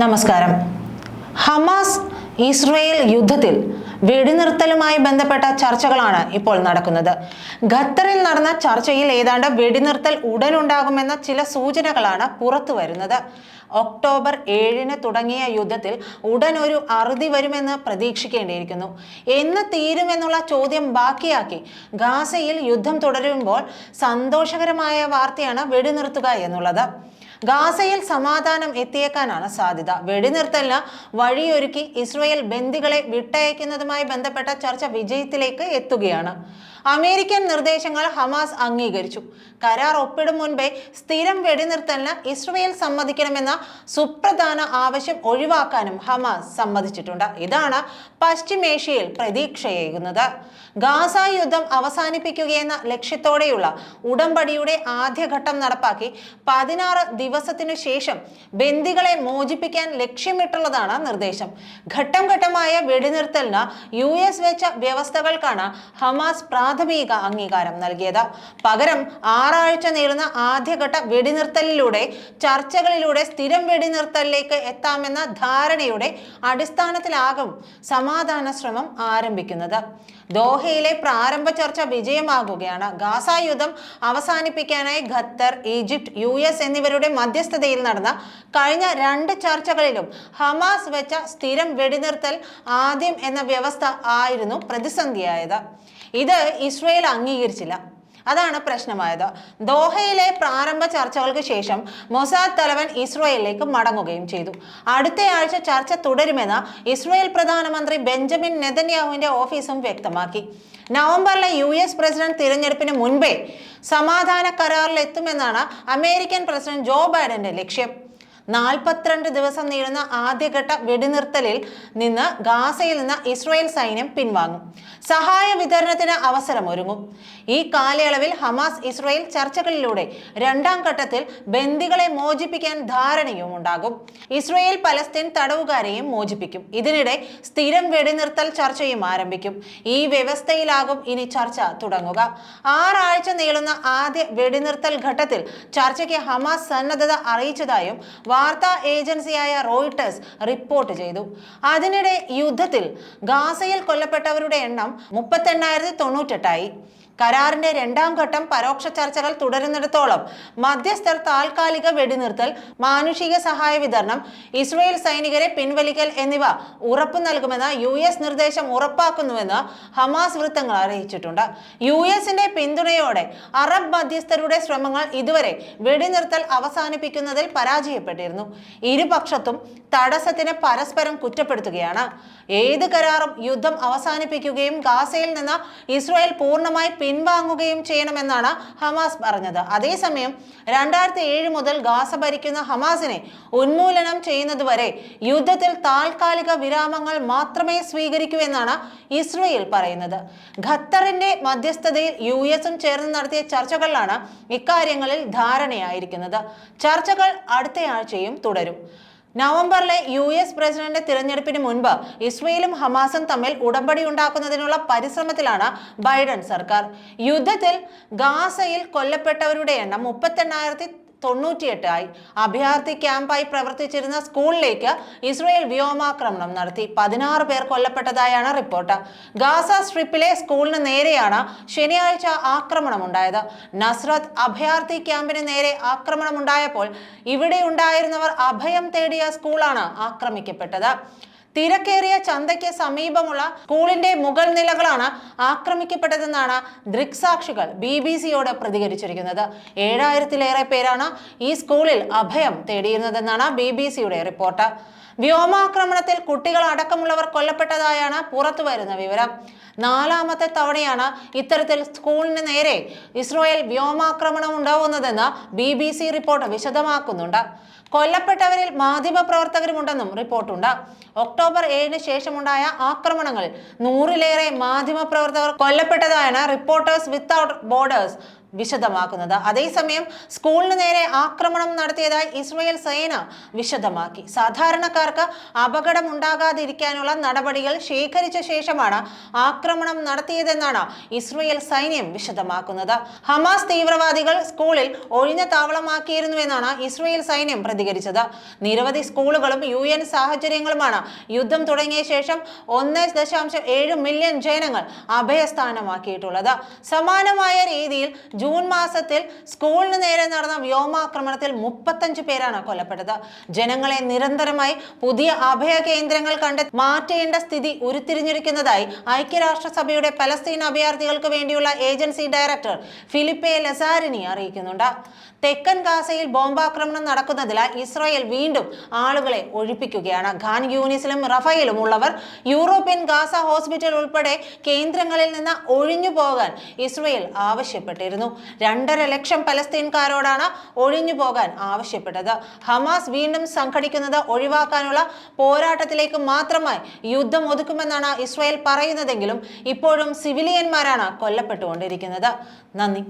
നമസ്കാരം. Hamas Israel യുദ്ധത്തിൽ വെടിനിർത്തലുമായി ബന്ധപ്പെട്ട ചർച്ചകളാണ് ഇപ്പോൾ നടക്കുന്നത്. ഖത്തറിൽ നടന്ന ചർച്ചയിൽ ഏതാണ്ട് വെടിനിർത്തൽ ഉടനുണ്ടാകുമെന്ന ചില സൂചനകളാണ് പുറത്തു വരുന്നത്. ഒക്ടോബർ ഏഴിന് തുടങ്ങിയ യുദ്ധത്തിൽ ഉടൻ ഒരു അറുതി വരുമെന്ന് പ്രതീക്ഷിക്കേണ്ടിയിരിക്കുന്നു. എന്ന് തീരുമെന്നുള്ള ചോദ്യം ബാക്കിയാക്കി ഗാസയിൽ യുദ്ധം തുടരുമ്പോൾ സന്തോഷകരമായ വാർത്തയാണ് വെടിനിർത്തുക എന്നുള്ളത്. ഗാസയിൽ സമാധാനം എത്തിയേക്കാനാണ് സാധ്യത. വെടിനിർത്തലിന് വഴിയൊരുക്കി ഇസ്രയേൽ ബന്ദികളെ വിട്ടയക്കുന്നതുമായി ബന്ധപ്പെട്ട ചർച്ച വിജയത്തിലേക്ക് എത്തുകയാണ്. അമേരിക്കൻ നിർദ്ദേശങ്ങൾ ഹമാസ് അംഗീകരിച്ചു. കരാർ ഒപ്പിടും മുൻപേ സ്ഥിരം വെടിനിർത്തലിന് ഇസ്രയേൽ സമ്മതിക്കണമെന്ന സുപ്രധാന ആവശ്യം ഒഴിവാക്കാനും ഹമാസ് സമ്മതിച്ചിട്ടുണ്ട്. ഇതാണ് പശ്ചിമേഷ്യയിൽ പ്രതീക്ഷയേകുന്നത്. ഗാസ യുദ്ധം അവസാനിപ്പിക്കുകയെന്ന ലക്ഷ്യത്തോടെയുള്ള ഉടമ്പടിയുടെ ആദ്യഘട്ടം നടപ്പാക്കി പതിനാറ് ദിവസത്തിനു ശേഷം ബന്ദികളെ മോചിപ്പിക്കാൻ ലക്ഷ്യമിട്ടുള്ളതാണ് നിർദ്ദേശം. ഘട്ടം ഘട്ടമായ വെടിനിർത്തലിന് യു എസ് വെച്ച വ്യവസ്ഥകൾക്കാണ് ഹമാസ് പ്രാഥമിക അംഗീകാരം നൽകിയത്. പകരം ആറാഴ്ച നീളുന്ന ആദ്യഘട്ട വെടിനിർത്തലിലൂടെ ചർച്ചകളിലൂടെ സ്ഥിരം വെടിനിർത്തലിലേക്ക് എത്താമെന്ന ധാരണയുടെ അടിസ്ഥാനത്തിലാകും സമാധാന ശ്രമം ആരംഭിക്കുന്നത്. ദോഹയിലെ പ്രാരംഭ ചർച്ച വിജയമാകുകയാണ്. ഗാസ യുദ്ധം അവസാനിപ്പിക്കാനായി ഖത്തർ ഈജിപ്ത് യു എസ് എന്നിവരുടെ മധ്യസ്ഥതയിൽ നടന്ന കഴിഞ്ഞ രണ്ട് ചർച്ചകളിലും ഹമാസ് വെച്ച സ്ഥിരം വെടിനിർത്തൽ ആദ്യം എന്ന വ്യവസ്ഥ ആയിരുന്നു പ്രതിസന്ധിയായത്. ഇത് ഇസ്രയേൽ അംഗീകരിച്ചില്ല. അതാണ് പ്രശ്നമായത്. ദോഹയിലെ പ്രാരംഭ ചർച്ചകൾക്ക് ശേഷം മൊസാദ് തലവൻ ഇസ്രയേലിലേക്ക് മടങ്ങുകയും ചെയ്തു. അടുത്തയാഴ്ച ചർച്ച തുടരുമെന്ന് ഇസ്രയേൽ പ്രധാനമന്ത്രി ബെഞ്ചമിൻ നെതന്യാഹുവിന്റെ ഓഫീസും വ്യക്തമാക്കി. നവംബറിലെ യു എസ് പ്രസിഡന്റ് തിരഞ്ഞെടുപ്പിന് മുൻപേ സമാധാന കരാറിൽ എത്തുമെന്നാണ് അമേരിക്കൻ പ്രസിഡന്റ് ജോ ബൈഡന്റെ ലക്ഷ്യം. നാൽപ്പത്തിരണ്ട് ദിവസം നീളുന്ന ആദ്യഘട്ട വെടിനിർത്തലിൽ നിന്ന് ഗാസയിൽ നിന്ന് ഇസ്രായേൽ സൈന്യം പിൻവാങ്ങും. സഹായ വിതരണത്തിന് അവസരമൊരുങ്ങും. ഈ കാലയളവിൽ ഹമാസ് ഇസ്രയേൽ ചർച്ചകളിലൂടെ രണ്ടാം ഘട്ടത്തിൽ ബന്ദികളെ മോചിപ്പിക്കാൻ ധാരണയും ഉണ്ടാകും. ഇസ്രയേൽ പലസ്തീൻ തടവുകാരെയും മോചിപ്പിക്കും. ഇതിനിടെ സ്ഥിരം വെടിനിർത്തൽ ചർച്ചയും ആരംഭിക്കും. ഈ വ്യവസ്ഥയിലാകും ഇനി ചർച്ച തുടങ്ങുക. ആറാഴ്ച നീളുന്ന ആദ്യ വെടിനിർത്തൽ ഘട്ടത്തിൽ ചർച്ചയ്ക്ക് ഹമാസ് സന്നദ്ധത അറിയിച്ചതായും വാർത്താ ഏജൻസിയായ റോയിട്ടേഴ്സ് റിപ്പോർട്ട് ചെയ്തു. അതിനിടെ യുദ്ധത്തിൽ ഗാസയിൽ കൊല്ലപ്പെട്ടവരുടെ എണ്ണം മുപ്പത്തെണ്ണായിരത്തി തൊണ്ണൂറ്റെട്ടായി. കരാറിന്റെ രണ്ടാം ഘട്ടം പരോക്ഷ ചർച്ചകൾ തുടരുന്നിടത്തോളം മധ്യസ്ഥർ താൽക്കാലിക വെടിനിർത്തൽ മാനുഷിക സഹായ വിതരണം ഇസ്രയേൽ സൈനികരെ പിൻവലിക്കൽ എന്നിവ ഉറപ്പു നൽകുമെന്ന് യു എസ് നിർദ്ദേശം ഉറപ്പാക്കുന്നുവെന്ന് ഹമാസ് വൃത്തങ്ങൾ അറിയിച്ചിട്ടുണ്ട്. യു എസിന്റെ പിന്തുണയോടെ അറബ് മധ്യസ്ഥരുടെ ശ്രമങ്ങൾ ഇതുവരെ വെടിനിർത്തൽ അവസാനിപ്പിക്കുന്നതിൽ പരാജയപ്പെട്ടിരുന്നു. ഇരുപക്ഷത്തും തടസ്സത്തിന് പരസ്പരം കുറ്റപ്പെടുത്തുകയാണ്. ഏത് കരാറും യുദ്ധം അവസാനിപ്പിക്കുകയും ഗാസയിൽ നിന്ന് ഇസ്രായേൽ പൂർണമായി പിൻവാങ്ങുകയും ചെയ്യണമെന്നാണ് ഹമാസ് പറഞ്ഞത്. അതേസമയം രണ്ടായിരത്തി ഏഴ് മുതൽ ഗാസ ഭരിക്കുന്ന ഹമാസിനെ ഉന്മൂലനം ചെയ്യുന്നതുവരെ യുദ്ധത്തിൽ താൽക്കാലിക വിരാമങ്ങൾ മാത്രമേ സ്വീകരിക്കൂ എന്നാണ് ഇസ്രയേൽ പറയുന്നത്. ഖത്തറിന്റെ മധ്യസ്ഥതയിൽ യു എസും ചേർന്ന് നടത്തിയ ചർച്ചകളിലാണ് ഇക്കാര്യങ്ങളിൽ ധാരണയായിരിക്കുന്നത്. ചർച്ചകൾ അടുത്തയാഴ്ചയും തുടരും. നവംബറിലെ യു എസ് പ്രസിഡന്റ് തിരഞ്ഞെടുപ്പിന് മുൻപ് ഇസ്രയേലും ഹമാസും തമ്മിൽ ഉടമ്പടി ഉണ്ടാക്കുന്നതിനുള്ള പരിശ്രമത്തിലാണ് ബൈഡൻ സർക്കാർ. യുദ്ധത്തിൽ ഗാസയിൽ കൊല്ലപ്പെട്ടവരുടെ എണ്ണം മുപ്പത്തെണ്ണായിരത്തി തൊണ്ണൂറ്റിയെട്ടായി അഭയാർത്ഥി ക്യാമ്പായി പ്രവർത്തിച്ചിരുന്ന സ്കൂളിലേക്ക് ഇസ്രയേൽ വ്യോമാക്രമണം നടത്തി. പതിനാറ് പേർ കൊല്ലപ്പെട്ടതായാണ് റിപ്പോർട്ട്. ഗാസ സ്ട്രിപ്പിലെ സ്കൂളിന് നേരെയാണ് ശനിയാഴ്ച ആക്രമണം ഉണ്ടായത് നസ്രത്ത് അഭയാർത്ഥി ക്യാമ്പിന് നേരെ ആക്രമണം ഉണ്ടായപ്പോൾ ഇവിടെ ഉണ്ടായിരുന്നവർ അഭയം തേടിയ സ്കൂളാണ് ആക്രമിക്കപ്പെട്ടത്. തിരക്കേറിയ ചന്തയ്ക്ക് സമീപമുള്ള സ്കൂളിന്റെ മുകൾ നിലകളാണ് ആക്രമിക്കപ്പെട്ടതെന്നാണ് ദൃക്സാക്ഷികൾ ബി ബി സിയോട് പ്രതികരിച്ചിരിക്കുന്നത്. ഏഴായിരത്തിലേറെ പേരാണ് ഈ സ്കൂളിൽ അഭയം തേടിയിരുന്നതെന്നാണ് ബി ബി സിയുടെ റിപ്പോർട്ട്. വ്യോമാക്രമണത്തിൽ കുട്ടികൾ അടക്കമുള്ളവർ കൊല്ലപ്പെട്ടതായാണ് പുറത്തു വരുന്ന വിവരം. നാലാമത്തെ തവണയാണ് ഇത്തരത്തിൽ സ്കൂളിന് നേരെ ഇസ്രോയേൽ വ്യോമാക്രമണം ഉണ്ടാവുന്നതെന്ന് ബി ബി സി റിപ്പോർട്ട് വിശദമാക്കുന്നുണ്ട്. കൊല്ലപ്പെട്ടവരിൽ മാധ്യമപ്രവർത്തകരുമുണ്ടെന്നും റിപ്പോർട്ടുണ്ട്. ഒക്ടോബർ ഏഴിന് ശേഷമുണ്ടായ ആക്രമണങ്ങളിൽ നൂറിലേറെ മാധ്യമപ്രവർത്തകർ കൊല്ലപ്പെട്ടതായാണ് റിപ്പോർട്ടേഴ്സ് വിത്തൗട്ട് ബോർഡേഴ്സ് വിശദമാക്കുന്നത്. അതേസമയം സ്കൂളിന് നേരെ ആക്രമണം നടത്തിയതായി ഇസ്രയേൽ സേന വിശദമാക്കി. സാധാരണക്കാർക്ക് അപകടം ഉണ്ടാകാതിരിക്കാനുള്ള നടപടികൾ ശേഖരിച്ച ശേഷമാണ് ആക്രമണം നടത്തിയതെന്നാണ് ഇസ്രയേൽ സൈന്യം വിശദമാക്കുന്നത്. ഹമാസ് തീവ്രവാദികൾ സ്കൂളിൽ ഒഴിഞ്ഞ താവളമാക്കിയിരുന്നുവെന്നാണ് ഇസ്രയേൽ സൈന്യം പ്രതികരിച്ചത്. നിരവധി സ്കൂളുകളും യു എൻ സാഹചര്യങ്ങളുമാണ് യുദ്ധം തുടങ്ങിയ ശേഷം ഒന്ന് ദശാംശം ഏഴ് മില്യൺ ജനങ്ങൾ അഭയസ്ഥാനമാക്കിയിട്ടുള്ളത്. സമാനമായ രീതിയിൽ ജൂൺ മാസത്തിൽ സ്കൂളിന് നേരെ നടന്ന വ്യോമാക്രമണത്തിൽ മുപ്പത്തഞ്ച് പേരാണ് കൊല്ലപ്പെട്ടത്. ജനങ്ങളെ നിരന്തരമായി പുതിയ അഭയ കേന്ദ്രങ്ങൾ കണ്ട് മാറ്റേണ്ട സ്ഥിതി ഉരുത്തിരിഞ്ഞിരിക്കുന്നതായി ഐക്യരാഷ്ട്രസഭയുടെ പലസ്തീൻ അഭയാർത്ഥികൾക്ക് വേണ്ടിയുള്ള ഏജൻസി ഡയറക്ടർ ഫിലിപ്പെ ലസാരിനി അറിയിക്കുന്നുണ്ട്. തെക്കൻ ഗാസയിൽ ബോംബാക്രമണം നടക്കുന്നതിനാൽ ഇസ്രായേൽ വീണ്ടും ആളുകളെ ഒഴിപ്പിക്കുകയാണ്. ഖാൻ യൂണിസിലും റഫയിലും ഉള്ളവർ യൂറോപ്യൻ ഗാസ ഹോസ്പിറ്റൽ ഉൾപ്പെടെ കേന്ദ്രങ്ങളിൽ നിന്ന് ഒഴിഞ്ഞു പോകാൻ ഇസ്രയേൽ ആവശ്യപ്പെട്ടിരുന്നു. രണ്ടര ലക്ഷം പലസ്തീൻകാരോടാണ് ഒഴിഞ്ഞു പോകാൻ ആവശ്യപ്പെട്ടത്. ഹമാസ് വീണ്ടും സംഘടിക്കുന്നത് ഒഴിവാക്കാനുള്ള പോരാട്ടത്തിലേക്ക് മാത്രമായി യുദ്ധം ഒതുക്കുമെന്നാണ് ഇസ്രായേൽ പറയുന്നതെങ്കിലും ഇപ്പോഴും സിവിലിയന്മാരാണ് കൊല്ലപ്പെട്ടുകൊണ്ടിരിക്കുന്നത്. നന്ദി.